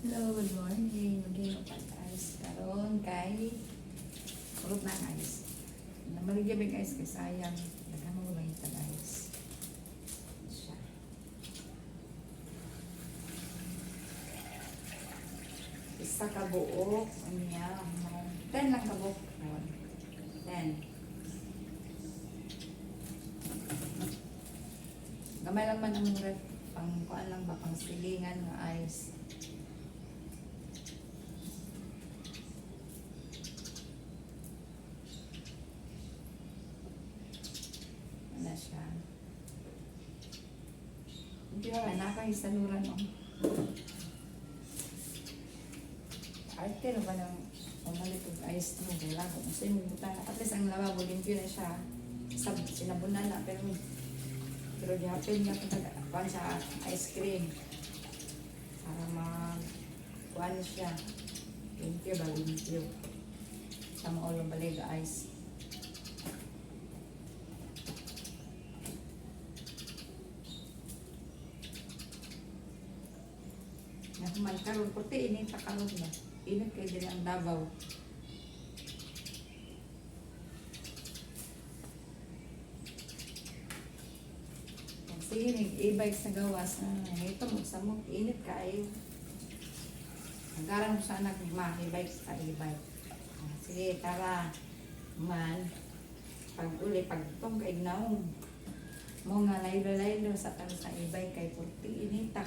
Hello, good morning. Magiging pag-ice karon kay Kurot na ang. Namaligyan may ice kay sayang. Dagan mo ba yung ice? Siya. Isa ka buok. Ano niya? ano, Ten lang ka buok. Ten. Gamay lang man ang ref. Pang kuan lang ba? Pang silingan ng ice. Wala siya. Hindi wala, nakahisaluran mo. Arte na ba ng umalit og ice mo, wala ko. Gusto yung buta. At least ang lababo, limpyo na siya. Sab, sinabunan na, pero pero di hapin niya kung nag siya ice cream. Para mag kuhan siya. Limpyo ba, limpyo. Sa mga ulo baliga ice. Karon puti ini ta karon ba. Init kay diri ang Davao. Sige, nag-e-bike sa gawas. Ah, ito mo sa mo, init kayo. Nagaran mo sa anak ni Ma, e-bike sa e-bike. Ah, sige, tara. Man, pag uli, pag itong kaignaong. Mo nga laylo-laylo sa tara sa e-bike kay puti inita.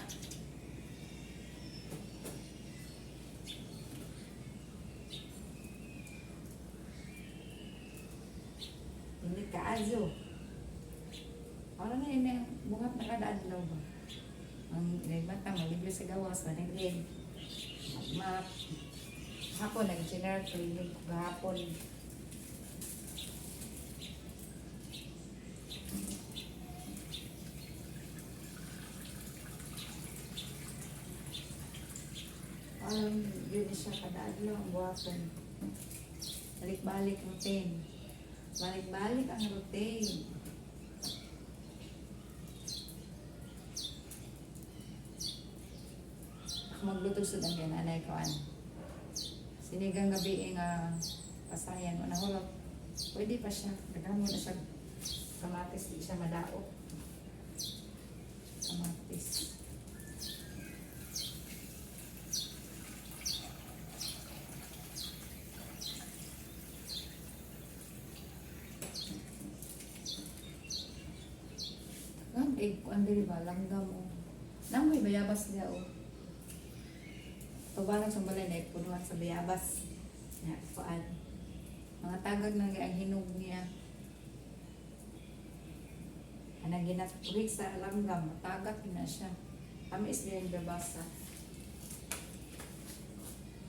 Azo. Ano na yun yung bungat na kada adlaw ba? Ang nagbata, malibyo sa gawas, managlig. Map. Hapon, nag-general clinic gahapon. Alam, yun siya kada adlaw ang buhaton. Balik-balik routine. Balik-balik ang routine. magluto sa dang nanay ko an. Sinigang gabi nga pasayan mo na hulog. Pwede pa siya. Daghan mo na siya kamatis, di siya madao. Kamatis. Ang dili ba? Langgam mo. Nang may bayabas niya, oh. Pabarang sa balay na punuan sa bayabas. Ya, kuan. Mga tagag na ang hinog niya. Anang ginatulik sa langgam, matagat na siya. Tamis niya yung babasa.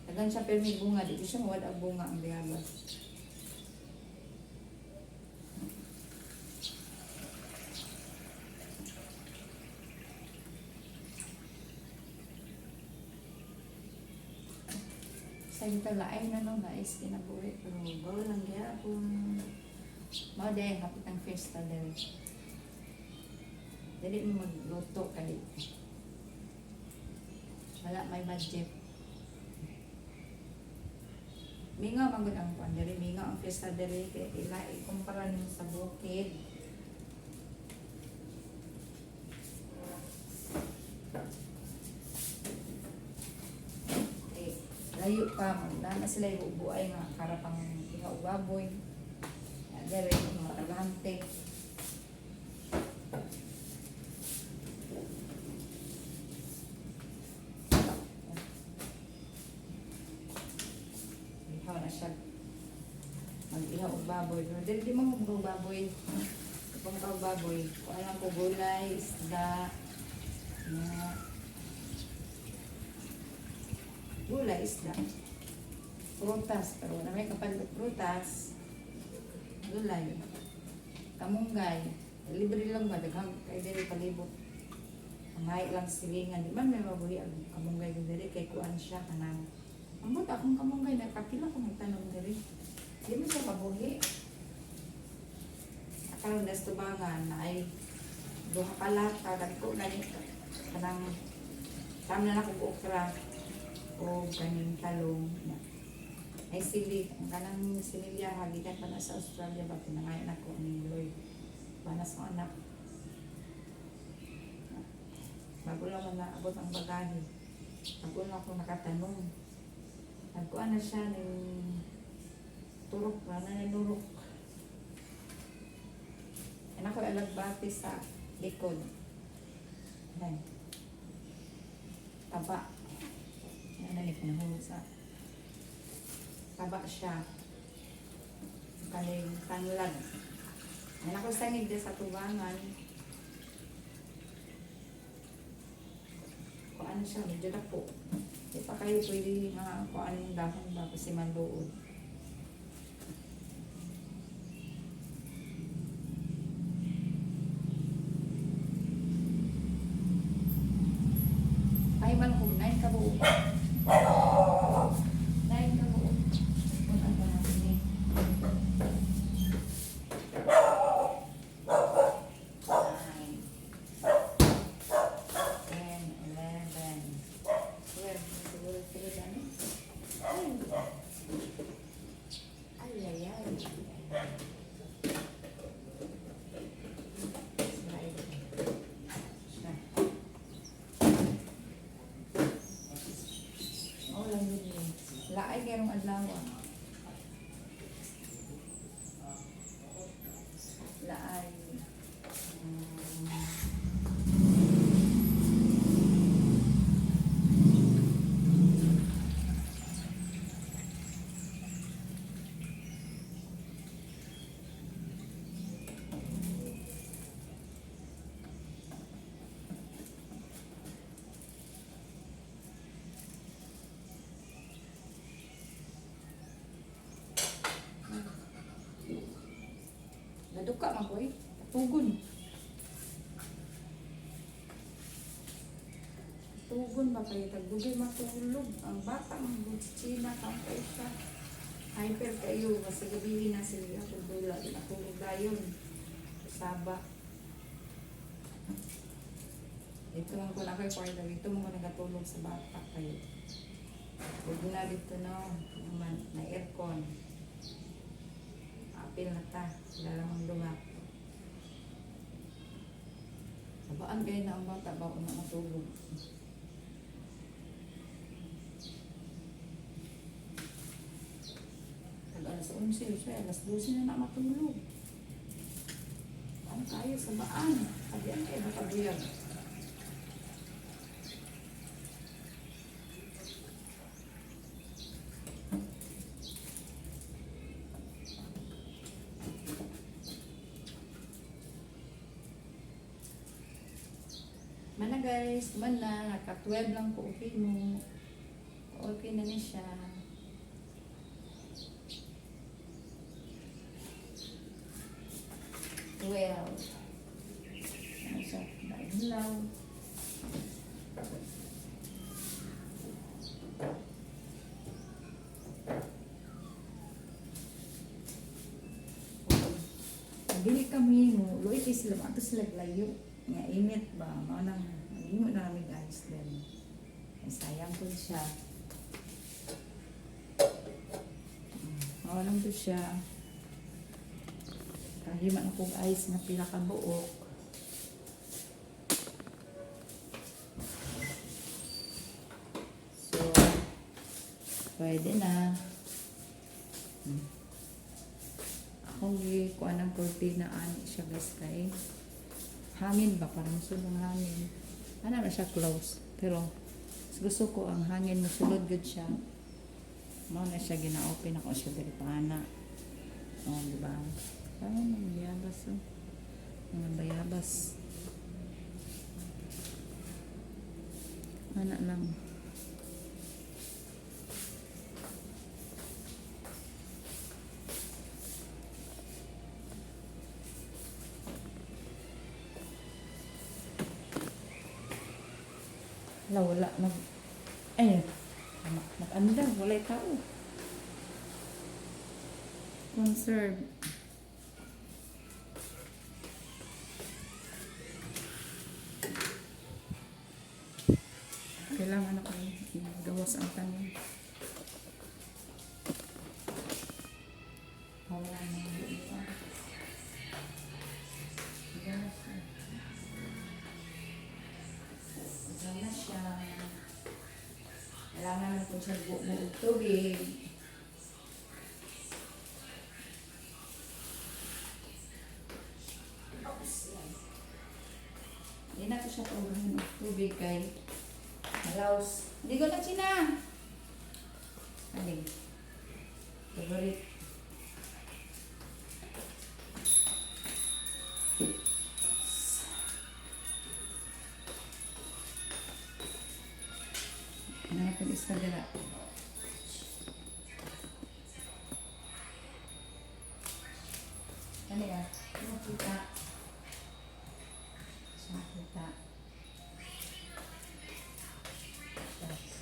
Tagan siya pero may bunga, di ko siya mawala bunga ang bayabas. Sa ito laay na no guys kinabuhi pero bawal lang gyapon mao day hapit ang fiesta dere dili mo magluto kay wala may budget. Minga man gud ang kwan dere minga ang fiesta dere kay ila ikumpara nimo sa bukid eh, pa man na sila yung buay nga karapang iha ug baboy dere mga trabahante ihaw na siya. Mag iha ug baboy pero dili di mo mo baboy kung ka baboy kung alam ko gulay isda. Nga gulay, isda, prutas, pero wala may kapalit prutas, gulay, kamunggay, libre lang ba, daghang kay diri palibot. Ang hay lang silingan, di man may mabuhi ang kamunggay ko diri, kay kuan siya kanang. Ang buta akong kamunggay, nakapila ko magtanong diri. Di mo siya mabuhi. Akaroon na tubangan na ay duha ka lahat, kagad ko na kanang Tama na ako okra. o kaning talong na ay sili ang kanang sinilya hagikan pa na sa Australia. Ba pinangayon ako ni Lloyd. Panas mo anak. Bago lang man naabot ang bagahe. Bago lang ako nakatanong. Nagkuha na siya ng turok. Na nananurok yan ako alagbati sa likod. Yan taba. Yan na nahulog sa taba siya. Kaling tanglad. Yan ako sa ngigda sa tubangan. Kung ano siya medyo na po. Di pa kayo pwede mga kung ano yung dahon ba kasi manluod ay man nine ka buo nine ka buo kung ano ba natin eh nine ten eleven twelve siguro siguro ano ay ay ay ay Slide. Siya. Oh, lang yun yun. Laay karong adlaw. ah. Laay. Um, Naduka man ko eh. Tugon. Tugon ba kayo? Tagdugay matulog. Ang bata ang China kang kaisa. Hyper kayo. Kasi gabihin na sila. Tudula. Natulog dayon. Saba. Ito lang ko na kayo kwarta. Ito mo nagatulog sa bata kayo. Huwag na dito na. Man, na aircon. Apil na ta. Wala lamang lumak. Sabaan kayo na ang bata ba na matulog. Pag alas 11, siya, alas 12 na na matulog. Ano kayo, sabaan. Sabihan kayo na pagbiyan. Guys, man na, naka-12 lang ko, okay mo. Okay na ni siya. Twelve. Ano siya? Nailaw. Dili kami mo, luit is sila, ato sila layo. Nga init ba, mga nang, hindi mo na kami guys din. Ay, sayang po siya. Mga lang po siya. Kahiman akong ice na pila ka. So, pwede na. Hmm. Akong gikuha ng cortina ani siya guys kay hangin ba parang sulong hangin. Ano na siya close. Pero gusto ko ang hangin musulod good siya. Mao na siya gina-open ako siya diri pana. Oh, di ba? Parang mga bayabas oh. Mga bayabas. Ana lang. Wala, wala. Nag... Ay, nag- nag-andar. Wala tao. Conserve. Kailangan ako. gawas ang tanim. Kailangan na po siya buong tubig. Hindi na ko siya paulan ng tubig kay malaws. Hindi ko na china. Aling. Favorite. Ispadala? Ano yan? Makita. Makita. Patag